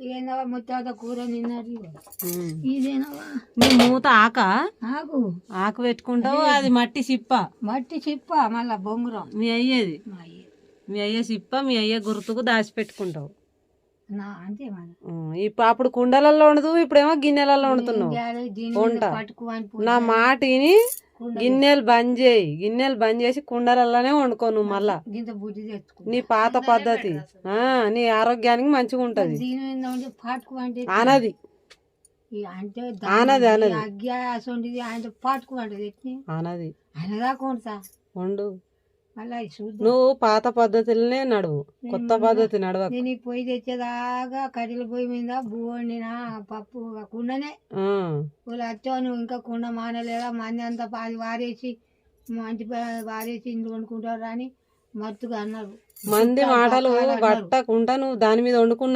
ఏందవా ముత్తాత కూర నిన్నది. ఇదేనవా నీ మూత ఆక? ఆకు. ఆకు పెట్టుకుంటావు అది. మట్టి సిప్ప. మట్టి చిప్ప మళ్ళా బొంగురం. మీ అయ్యేది. మా అయ్య. సిప్ప మీ అయ్యే గుర్తుకు దాచి పెట్టుకుంటావు. ఇప్పుడు అప్పుడు కుండలలో ఉండదు ఇప్పుడేమో గిన్నెలలో వండుతున్నావు. వంట. నా మాటిని గిన్నెలు బంద్ చేయి. గిన్నెలు బంద్ చేసి కుండలలోనే వండుకో నువ్వు మళ్ళా. నీ పాత పద్ధతి. ఆ నీ ఆరోగ్యానికి మంచిగా ఉంటది. ఆనది. ఆనది, ఆనది. వండు. నువ్వు పాత పద్ధతులనే నడువు. కొత్త పద్ధతి నడవకు. నేను పొయ్యి తెచ్చేదాకా కట్టెల పొయ్యి మీద బువ్వ వండిన పప్పు కుండనే. వాళ్ళు వచ్చావు నువ్వు ఇంకా కుండ మానలేదా? మంది అంతా పాది వారేసి మంచి వారేసి ఇంట్లో వండుకుంటారు అని మత్తుగా అన్నారు. మంది మాటలు పట్టకుండా నువ్వు దాని మీద వండుకున్నందుకు